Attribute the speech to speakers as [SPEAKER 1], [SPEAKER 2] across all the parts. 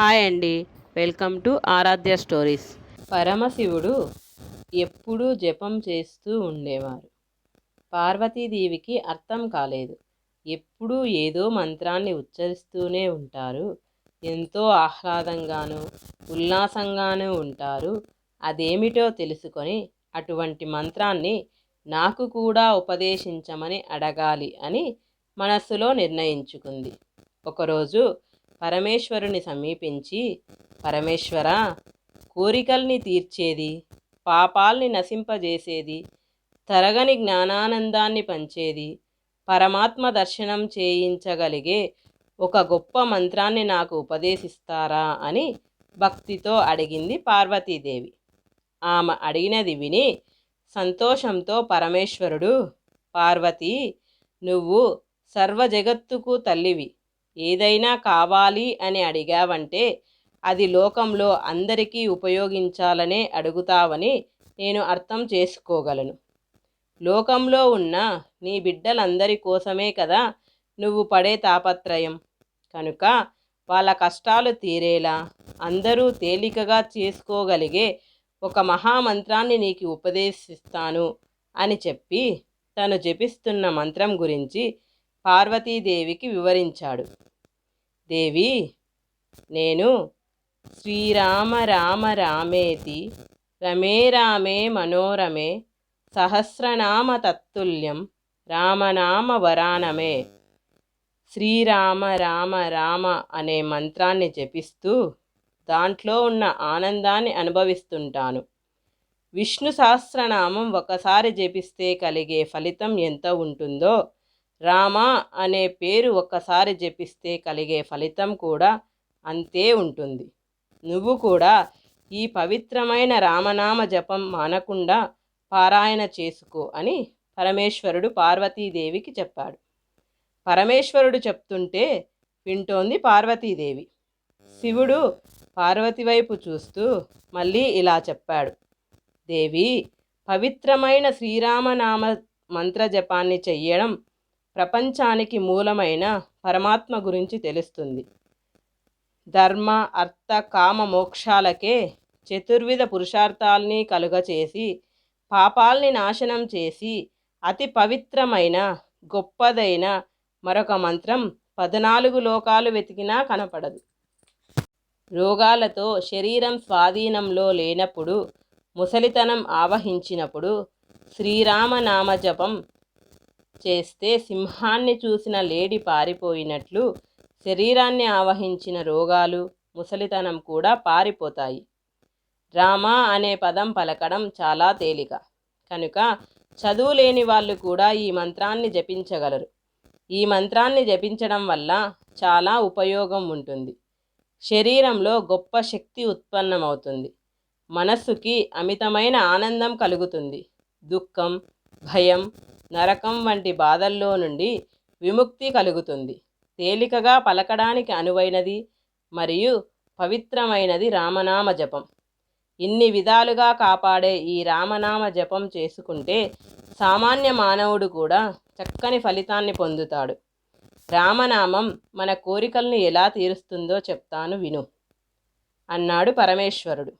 [SPEAKER 1] Hi అండి. Welcome to Aaradhya stories. పరమశివుడు ఎప్పుడూ జపం చేస్తూ ఉండేవారు. పార్వతీదేవికి అర్థం కాలేదు. ఎప్పుడూ ఏదో మంత్రాన్ని ఉచ్చరిస్తూనే ఉంటారు. ఎంతో ఆహ్లాదంగాను ఉల్లాసంగానూ ఉంటారు. అదేమిటో తెలుసుకొని అటువంటి మంత్రాన్ని నాకు కూడా ఉపదేశించమని అడగాలి అని మనస్సులో నిర్ణయించుకుంది. ఒకరోజు పరమేశ్వరుని సమీపించి పరమేశ్వర కోరికల్ని తీర్చేది పాపాల్ని నశింపజేసేది తరగని జ్ఞానానందాన్ని పంచేది పరమాత్మ దర్శనం చేయించగలిగే ఒక గొప్ప మంత్రాన్ని నాకు ఉపదేశిస్తారా? అని భక్తితో అడిగింది పార్వతీదేవి. ఆమె అడిగినది విని సంతోషంతో పరమేశ్వరుడు పార్వతి నువ్వు సర్వ జగత్తుకు తల్లివి. ఏదైనా కావాలి అని అడిగావంటే అది లోకంలో అందరికీ ఉపయోగించాలనే అడుగుతావని నేను అర్థం చేసుకోగలను. లోకంలో ఉన్న నీ బిడ్డలందరి కోసమే కదా నువ్వు పడే తాపత్రయం. కనుక వాళ్ళ కష్టాలు తీరేలా అందరూ తేలికగా చేసుకోగలిగే ఒక మహామంత్రాన్ని నీకు ఉపదేశిస్తాను అని చెప్పి తను జపిస్తున్న మంత్రం గురించి పార్వతీదేవికి వివరించాడు. దేవి నేను శ్రీరామ రామ రామేతి రమే రామే మనోరమే సహస్రనామ తత్తుల్యం రామనామ వరానమే. శ్రీరామ రామ రామ అనే మంత్రాన్ని జపిస్తూ దాంట్లో ఉన్న ఆనందాన్ని అనుభవిస్తుంటాను. విష్ణు సహస్రనామం ఒకసారి జపిస్తే కలిగే ఫలితం ఎంత ఉంటుందో రామ అనే పేరు ఒక్కసారి జపిస్తే కలిగే ఫలితం కూడా అంతే ఉంటుంది. నువ్వు కూడా ఈ పవిత్రమైన రామనామ జపం మానకుండా పారాయణ చేసుకో అని పరమేశ్వరుడు పార్వతీదేవికి చెప్పాడు. పరమేశ్వరుడు చెప్తుంటే వింటోంది పార్వతీదేవి. శివుడు పార్వతి వైపు చూస్తూ మళ్ళీ ఇలా చెప్పాడు. దేవి పవిత్రమైన శ్రీరామనామ మంత్ర జపాన్ని చెయ్యడం ప్రపంచానికి మూలమైన పరమాత్మ గురించి తెలుస్తుంది. ధర్మ అర్థ కామ మోక్షాలకే చతుర్విధ పురుషార్థాల్ని కలుగచేసి పాపాల్ని నాశనం చేసి అతి పవిత్రమైన గొప్పదైన మరొక మంత్రం పద్నాలుగు లోకాలు వెతికినా కనపడదు. రోగాలతో శరీరం స్వాధీనంలో లేనప్పుడు ముసలితనం ఆవహించినప్పుడు శ్రీరామనామ జపం చేస్తే సింహాన్ని చూసిన లేడి పారిపోయినట్లు శరీరాన్ని ఆవహించిన రోగాలు ముసలితనం కూడా పారిపోతాయి. రామ అనే పదం పలకడం చాలా తేలిక. కనుక చదువు లేని వాళ్ళు కూడా ఈ మంత్రాన్ని జపించగలరు. ఈ మంత్రాన్ని జపించడం వల్ల చాలా ఉపయోగం ఉంటుంది. శరీరంలో గొప్ప శక్తి ఉత్పన్నమవుతుంది. మనస్సుకి అమితమైన ఆనందం కలుగుతుంది. దుఃఖం భయం నరకం వంటి బాధల్లో నుండి విముక్తి కలుగుతుంది. తేలికగా పలకడానికి అనువైనది మరియు పవిత్రమైనది రామనామ జపం. ఇన్ని విధాలుగా కాపాడే ఈ రామనామ జపం చేసుకుంటే సామాన్య మానవుడు కూడా చక్కని ఫలితాన్ని పొందుతాడు. రామనామం మన కోరికలను ఎలా తీరుస్తుందో చెప్తాను విను. అన్నాడు పరమేశ్వరుడు.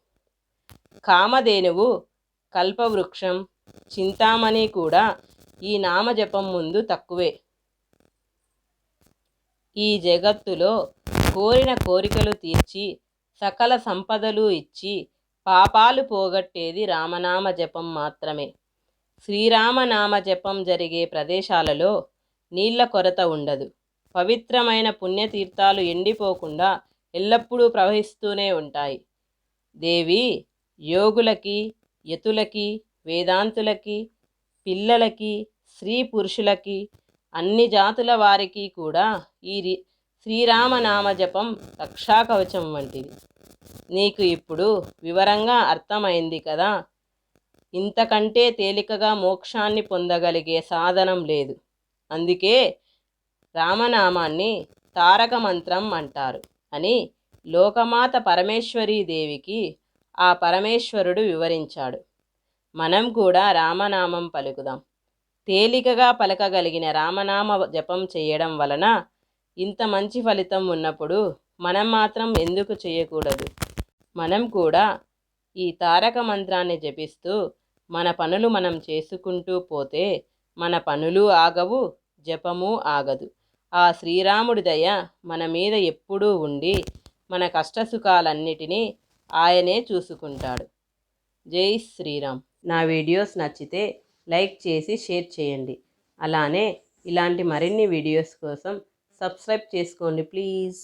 [SPEAKER 1] కామధేనువు కల్పవృక్షం చింతామణి కూడా ఈ నామజపం ముందు తక్కువే. ఈ జగత్తులో కోరిన కోరికలు తీర్చి సకల సంపదలు ఇచ్చి పాపాలు పోగొట్టేది రామనామ జపం మాత్రమే. శ్రీరామనామ జపం జరిగే ప్రదేశాలలో నీళ్ళ కొరత ఉండదు. పవిత్రమైన పుణ్యతీర్థాలు ఎండిపోకుండా ఎల్లప్పుడూ ప్రవహిస్తూనే ఉంటాయి. దేవి యోగులకి యతులకి వేదాంతులకి పిల్లలకి స్త్రీ పురుషులకి అన్ని జాతుల వారికి కూడా ఈ రి- శ్రీరామనామ జపం రక్షాకవచం వంటిది. నీకు ఇప్పుడు వివరంగా అర్థమైంది కదా. ఇంతకంటే తేలికగా మోక్షాన్ని పొందగలిగే సాధనం లేదు. అందుకే రామనామాన్ని తారక మంత్రం అంటారు అని లోకమాత పరమేశ్వరీ దేవికి ఆ పరమేశ్వరుడు వివరించాడు. మనం కూడా రామనామం పలుకుదాం. తేలికగా పలకగలిగిన రామనామ జపం చేయడం వలన ఇంత మంచి ఫలితం ఉన్నప్పుడు మనం మాత్రం ఎందుకు చేయకూడదు? మనం కూడా ఈ తారక మంత్రాన్ని జపిస్తూ మన పనులు మనం చేసుకుంటూ పోతే మన పనులు ఆగవు జపము ఆగదు. ఆ శ్రీరాముడి దయ మన మీద ఎప్పుడూ ఉండి మన కష్టసుఖాలన్నిటినీ ఆయనే చూసుకుంటాడు. జై శ్రీరామ్. నా వీడియోస్ నచ్చితే లైక్ చేసి షేర్ చేయండి. అలానే ఇలాంటి మరిన్ని వీడియోస్ కోసం సబ్స్క్రైబ్ చేసుకోండి ప్లీజ్.